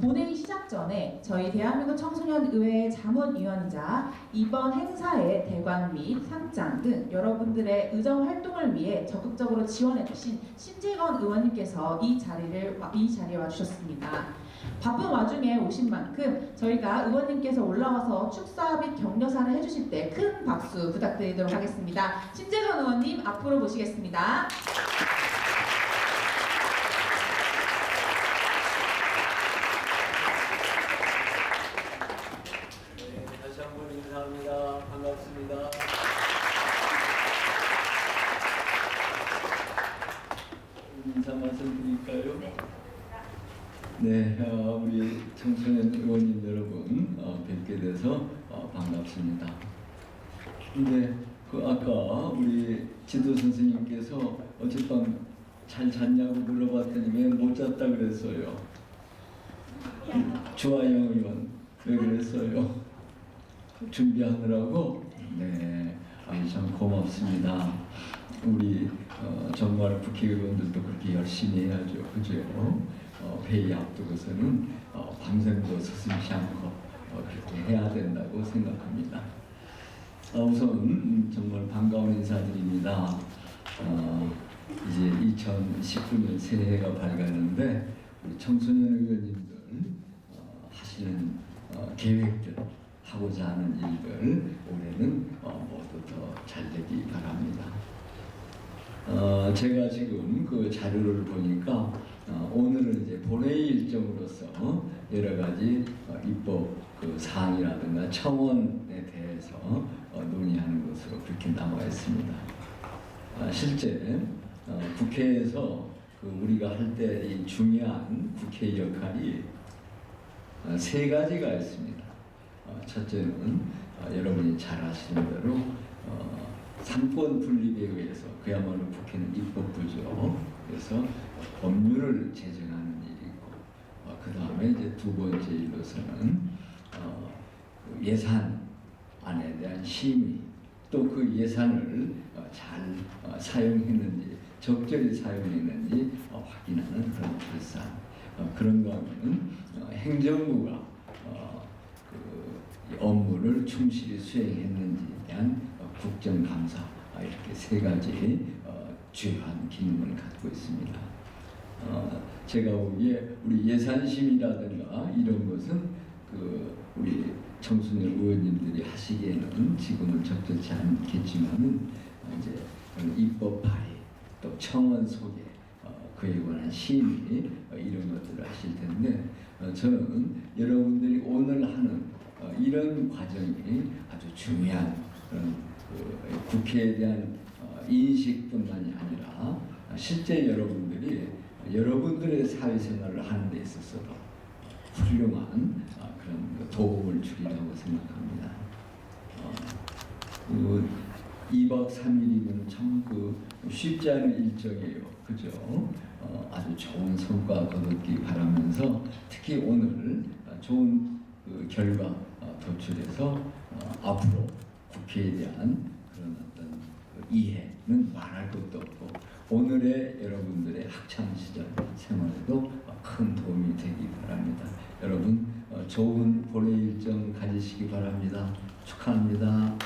본회의 시작 전에 저희 대한민국 청소년 의회 자문위원이자 이번 행사의 대관 및 상장 등 여러분들의 의정 활동을 위해 적극적으로 지원해주신 신재건 의원님께서 이 자리를 와- 이 자리에 와주셨습니다. 바쁜 와중에 오신 만큼 저희가 의원님께서 올라와서 축사 및 격려사를 해주실 때 큰 박수 부탁드리도록 하겠습니다. 신재건 의원님 앞으로 모시겠습니다. 네, 다시 한번 인사합니다. 반갑습니다. 인사 말씀 드릴까요? 네, 어, 우리 청소년 의원님 여러분 어, 뵙게 돼서 어, 반갑습니다. 근데 그 아까 우리 지도 선생님께서 어젯밤 잘 잤냐고 물어봤더니 왜 못 잤다 그랬어요. 주하영 의원 왜 그랬어요? 준비하느라고 네, 아니 참 고맙습니다. 우리 어, 정말 국회의원들도 그렇게 열심히 해야죠, 그죠? 어, 회의 앞두고서는 어, 밤샘도 서슴지 않고 어, 그렇게 해야 된다고 생각합니다. 어, 우선 음, 정말 반가운 인사드립니다. 어, 이제 2019년 새해가 밝았는데 우리 청소년 의원님들 어, 하시는 어, 계획들 하고자 하는 일들 올해는 어, 모두 더 잘 되기 바랍니다. 어, 제가 지금 그 자료를 보니까 어, 오늘은 이제 본회의 일정으로서 여러 가지 어, 입법 그 사항이라든가 청원에 대해서 어, 논의하는 것으로 그렇게 나와 있습니다. 아, 실제 어, 국회에서 그 우리가 할 때 이 중요한 국회 역할이 어, 세 가지가 있습니다. 어, 첫째는 어, 여러분이 잘 아시는 대로 어, 삼권 분립에 의해서 그야말로 국회는 입법부죠. 그래서 법률을 제정하는 일이 있고 어, 그 다음에 이제 두 번째 일로서는 어, 그 예산안에 대한 심의 또 그 예산을 어, 잘 어, 사용했는지 적절히 사용했는지 어, 확인하는 그런 결산 어, 그런 어, 행정부가 업무를 충실히 수행했는지에 대한 어, 국정감사 아, 이렇게 세 가지 어, 주요한 기능을 갖고 있습니다. 어, 제가 보기에 우리 예산심이라든가 이런 것은 그 우리 청소년 의원님들이 하시기에는 지금은 적절치 않겠지만은 어, 이제 입법 발의 또 청원 소개 어, 그에 관한 심의 어, 이런 것들을 하실 텐데 어, 저는 여러분들이 오늘 하는 어, 이런 과정이 아주 중요한 그런 그 국회에 대한 어, 인식뿐만이 아니라 어, 실제 여러분들이 여러분들의 사회생활을 하는 데 있어서도 훌륭한 어, 그런 그 도움을 주리라고 생각합니다. 어, 그 2박 3일이면 참 그 쉽지 않은 일정이에요. 그죠? 어, 아주 좋은 성과 거뒀기 바라면서 특히 오늘 어, 좋은 그 결과 어, 도출해서 어, 앞으로 국회에 대한 그런 어떤 그 이해는 말할 것도 없고 오늘의 여러분들의 학창 시절 생활에도 어, 큰 도움이 되기 바랍니다. 여러분 어, 좋은 본회 일정 가지시기 바랍니다. 축하합니다.